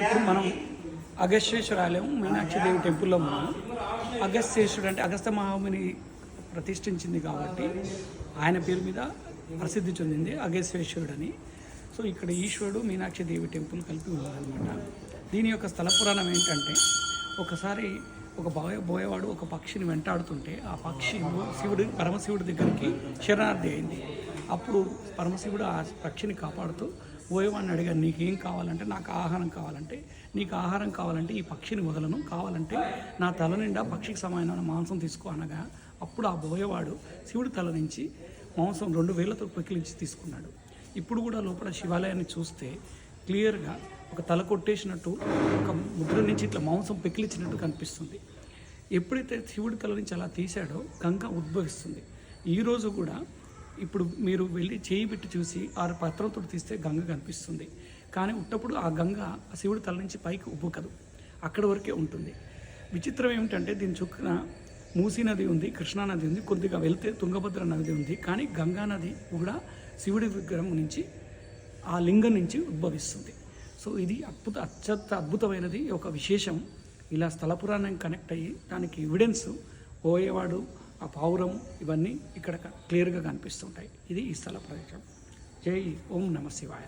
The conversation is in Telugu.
ఇప్పుడు మనం అగస్త్యేశ్వర ఆలయం మీనాక్షి దేవి టెంపుల్లో ఉన్నాము. అగస్త్యేశ్వరుడు అంటే అగస్త మహాముని ప్రతిష్ఠించింది కాబట్టి ఆయన పేరు మీద ప్రసిద్ధి చెందింది అగస్త్యేశ్వరుడు అని సో ఇక్కడ ఈశ్వరుడు మీనాక్షి దేవి టెంపుల్ కలిపి ఉన్నారనమాట దీని యొక్క స్థల పురాణం ఏంటంటే ఒకసారి ఒక బోయ బోయవాడు ఒక పక్షిని వెంటాడుతుంటే ఆ పక్షి శివుడు పరమశివుడి దగ్గరికి శరణార్థి అయింది. అప్పుడు పరమశివుడు ఆ పక్షిని కాపాడుతూ బోయవాడిని అడిగాను నీకేం కావాలంటే నాకు ఆహారం కావాలంటే నీకు ఆహారం కావాలంటే ఈ పక్షిని వదలను. కావాలంటే నా తల నిండా పక్షికి సమానమైన మాంసం తీసుకో అనగా అప్పుడు ఆ బోయవాడు శివుడి తల నుంచి మాంసం రెండు వేలతో పెకిలించి తీసుకున్నాడు. ఇప్పుడు కూడా లోపల శివాలయాన్ని చూస్తే క్లియర్గా ఒక తల కొట్టేసినట్టు ఒక ముద్ర నుంచి ఇట్లా మాంసం పెకిలించినట్టు కనిపిస్తుంది. ఎప్పుడైతే శివుడి తల నుంచి అలా తీశాడో గంగ ఉద్భవిస్తుంది. ఈరోజు కూడా ఇప్పుడు మీరు వెళ్ళి చేయి పెట్టి చూసి ఆ పత్రంతో తీస్తే గంగ కనిపిస్తుంది. కానీ ఉట్టప్పుడు ఆ గంగ ఆ శివుడి తల నుంచి పైకి ఉబ్బుకదు. అక్కడి వరకే ఉంటుంది. విచిత్రం ఏమిటంటే దీని చుక్కన మూసీ నది ఉంది కృష్ణా నది ఉంది కొద్దిగా వెళ్తే తుంగభద్ర నది ఉంది. కానీ గంగా నది కూడా శివుడి విగ్రహం నుంచి ఆ లింగం నుంచి ఉద్భవిస్తుంది. సో ఇది అద్భుత అత్యంత అద్భుతమైనది. ఒక విశేషం ఇలా స్థల పురాణం కనెక్ట్ అయ్యి దానికి ఎవిడెన్స్ పోయేవాడు ఆ పావురం ఇవన్నీ ఇక్కడ క్లియర్గా కనిపిస్తుంటాయి. ఇది ఈ స్థల ప్రదేశం. జై ఓం నమ శివాయ.